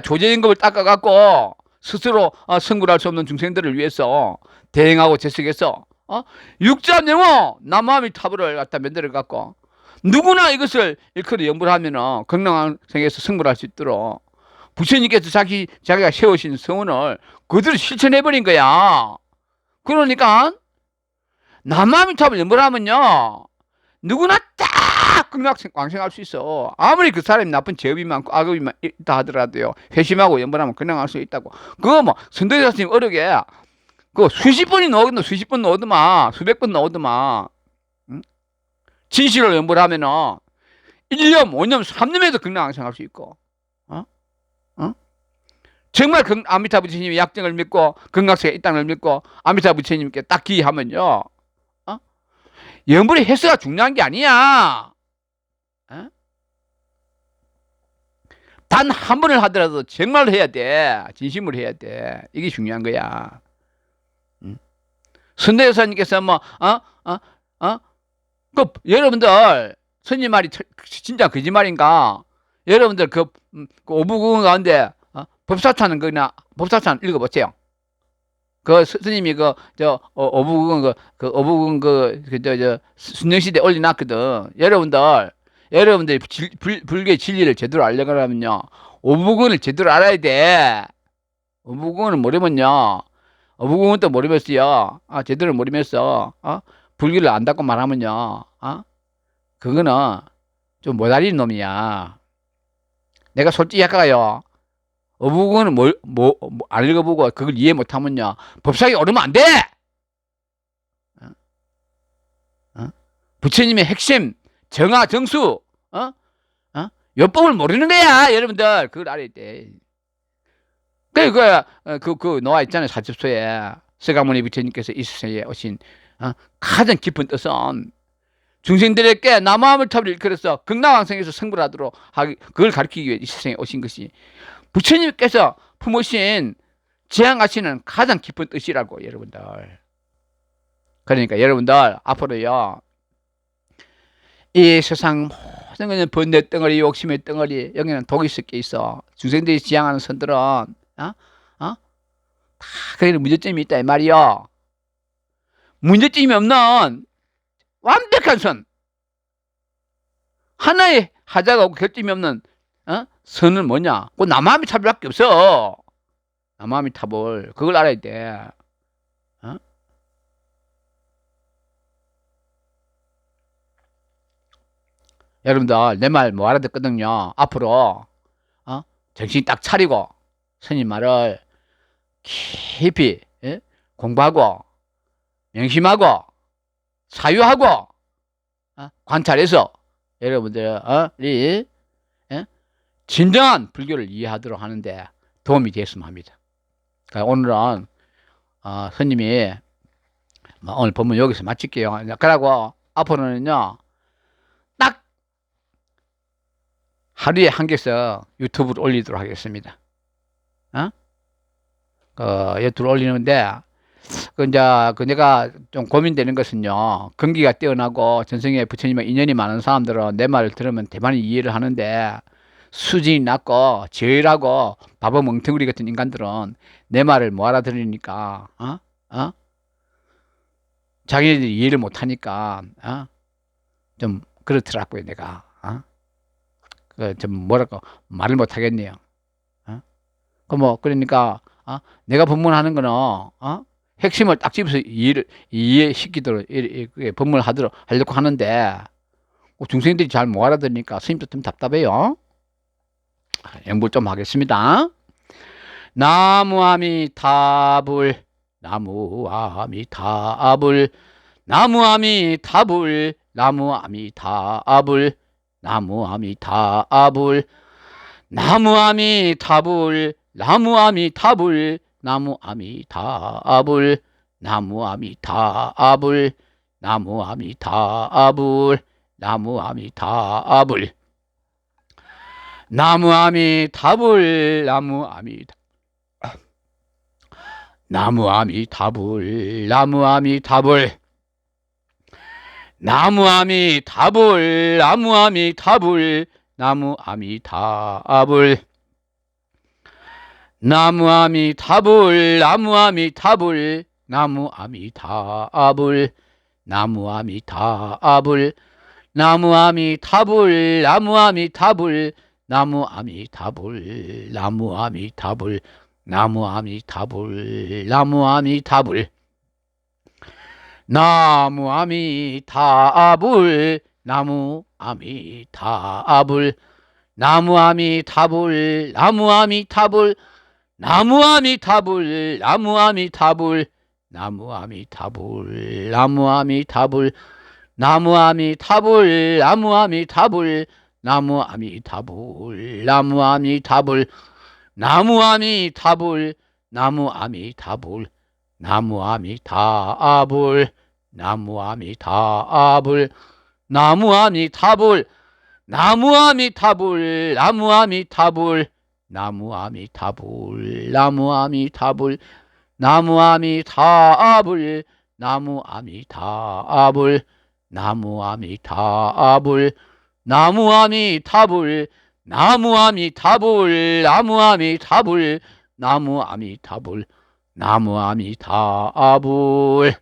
조제임금을 닦아갖고 스스로 어, 승굴할 수 없는 중생들을 위해서 대행하고 제석해서 어? 육자명호 남아미 타불을 갖다 만들어 갖고 누구나 이것을 일컬이 연불하면 은 건강생에서 승불할 수 있도록 부처님께서 자기 자기가 세우신 성원을 그대로 실천해 버린 거야. 그러니까 남아미 탑을 연불하면요 누구나 딱 극락광생할 수 있어. 아무리 그 사람이 나쁜 죄업이 많고 악업이 많- 있다 하더라도요. 회심하고 연분하면 건강할 수 있다고. 그거 뭐 선도자 스님 어렵게 그 수십 번이 나오겠노 수십 번 나오더만 수백 번 나오더만 응? 진실을 연분하면은 1년, 5년, 3년에도 건강광생할 수 있고 어? 어? 정말 그 아미타 부처님의 약정을 믿고 건강세가 있다는 걸 믿고 아미타 부처님께 딱 기하면요. 연불의 횟수가 중요한 게 아니야. 어? 단한 번을 하더라도 정말 해야 돼. 진심으로 해야 돼. 이게 중요한 거야. 응? 선대 여사님께서 뭐, 어, 어, 어, 그 여러분들 스님 말이 터- 진짜 거짓말인가? 여러분들 그, 음, 그 오부궁 가운데 어? 법사찬은 그나 법사찬 읽어보세요. 그 스- 스님이 그저 어부궁 그, 그 어부궁 그그저 저 순영시대 올려놨거든. 여러분들 여러분들이 질- 불, 불교의 진리를 제대로 알려고 하면요 어부궁을 제대로 알아야 돼. 어부궁을 모르면요 어부궁은 또 모르면서요 아 제대로 모르면서 어 불교를 안다고 말하면요 어 그거는 좀 못알린 놈이야. 내가 솔직히 아까요. 어부궁은 뭘, 뭐, 뭐, 안 읽어보고 그걸 이해 못하면요. 법사에 오르면 안 돼! 어? 어? 부처님의 핵심, 정화, 정수, 어? 어? 요법을 모르는 거야, 여러분들. 그걸 알아야 돼. 그, 그, 어, 그, 그, 놓아 있잖아요, 사첩소에. 서가모니 부처님께서 이 세상에 오신, 어? 가장 깊은 뜻은 중생들에게 남아함을 탑을 일컬어서 극락왕성에서 성불하도록 하기, 그걸 가르치기 위해 이 세상에 오신 것이 부처님께서 품으신 지향하시는 가장 깊은 뜻이라고 여러분들. 그러니까 여러분들 앞으로요. 이 세상 모든 것은 번뇌 덩어리, 욕심의 덩어리, 여기는 독이 섞여 있어. 중생들이 지향하는 선들은 어? 어? 다 거기는 문제점이 있다 이 말이요. 문제점이 없는 완벽한 선. 하나의 하자가 없고 결점이 없는 어? 선은 뭐냐? 그 남아미 탑밖에 없어. 남아미 탑을 그걸 알아야 돼. 어? 여러분들 내 말 뭐 알아듣거든요. 앞으로 어? 정신 딱 차리고 스님 말을 깊이 예? 공부하고 명심하고 사유하고 어? 관찰해서 여러분들이 예? 진정한 불교를 이해하도록 하는데 도움이 됐으면 합니다. 그러니까 오늘은 어, 스님이 뭐 오늘 본문 여기서 마칠게요. 그러고 앞으로는요 딱 하루에 한 개씩 유튜브를 올리도록 하겠습니다. 어? 그 유튜브 올리는데 그 이제 그 내가 좀 고민되는 것은요 근기가 뛰어나고 전생에 부처님과 인연이 많은 사람들은 내 말을 들으면 대만히 이해를 하는데 수준이 낮고 제일하고 바보 멍텅구리 같은 인간들은 내 말을 못 알아들으니까 어? 어? 자기네들이 이해를 못 하니까 어? 좀 그렇더라고요 내가 어? 그좀 뭐랄까 말을 못 하겠네요 어? 그뭐 그러니까 어? 내가 법문하는 거는 어? 핵심을 딱 집어서 이해를 이해시키도록 법문을 하도록 하려고 하는데 그 중생들이 잘 못 알아들으니까 스님도 좀 답답해요. 연불 좀 하겠습니다. 나무아미타불 나무아미타불 나무아미타불 나무아미타불 나무아미타불 나무아미타불 나무아미타불 나무아미타불 나무아미타불 나무아미타불 나무아미타불. 나무아미타불 나무아미타 나무아미타불 나무아미타불 나무아미타불 나무아미타불 나무아미타불 나무아미타불 나무아미타불 나무아미타불 나무아미타불 나무아미타불 나무아미타불 나무아미타불 나무아미타불 나무아미타불 나무아미타불 나무 아미타불 나무 아미타불 나무 아미타불 나무 아미타불 나무 아미타불 나무 아미타불 나무 아미타불 나무 아미타불 나무 아미타불 나무 아미타불 나무 아미타불 나무 아미타불 나무 아미타불 나무 아미타불 나무아미타불 나무아미타불 나무아미타불 나무아미타불 나무아미타불 나무아미타불 나무아미타불 나무아미타불 나무아미타불 나무아미타불 나무아미타불 나무아미타불 나무아미타불 나무아미타불 나무 아미타불